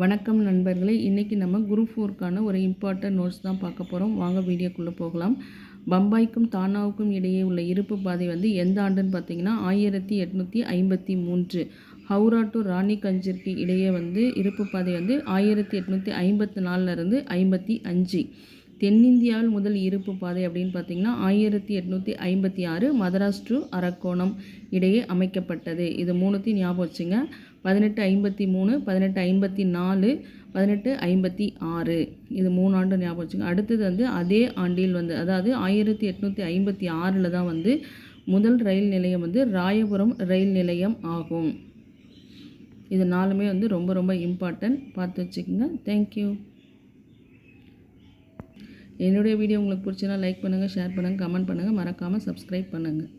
வணக்கம் நண்பர்களே. இன்றைக்கி நம்ம குரூப் ஃபோருக்கான ஒரு இம்பார்ட்டன்ட் நோட்ஸ் தான் பார்க்க போகிறோம் வாங்க வீடியோக்குள்ளே போகலாம். பம்பாய்க்கும் தானாவுக்கும் இடையே உள்ள இருப்பு பாதை வந்து எந்த ஆண்டுன்னு பார்த்தீங்கன்னா ஆயிரத்தி எட்நூற்றி ஐம்பத்தி மூன்று. ஹவுரா டு ராணிகஞ்சிற்கு இடையே வந்து இருப்பு பாதை வந்து ஆயிரத்தி எட்நூற்றி ஐம்பத்தி நாலுலேருந்து ஐம்பத்தி அஞ்சு. தென்னிந்தியாவில் முதல் இருப்பு பாதை அப்படின்னு பார்த்தீங்கன்னா ஆயிரத்தி எட்நூற்றி ஐம்பத்தி ஆறு மதராஸ் டு அரக்கோணம் இடையே அமைக்கப்பட்டது. இது மூணுத்தையும் ஞாபகம் வச்சுங்க. பதினெட்டு ஐம்பத்தி மூணு பதினெட்டு ஐம்பத்தி நாலு பதினெட்டு ஐம்பத்தி ஆறு. இது மூணு ஆண்டு ஞாபகம் வச்சுங்க அடுத்தது வந்து அதே ஆண்டில் வந்து அதாவது ஆயிரத்தி எட்நூற்றி ஐம்பத்தி ஆறில் தான் வந்து முதல் ரயில் நிலையம் வந்து ராயபுரம் ரயில் நிலையம் ஆகும். இது நாலுமே வந்து ரொம்ப ரொம்ப இம்பார்ட்டன்ட் பார்த்து வச்சுக்கோங்க. தேங்க்யூ என்னுடைய வீடியோ உங்களுக்கு பிடிச்சினா லைக் பண்ணுங்கள் ஷேர் பண்ணுங்கள் கமெண்ட் பண்ணுங்கள் மறக்காமல் சப்ஸ்கிரைப் பண்ணுங்கள்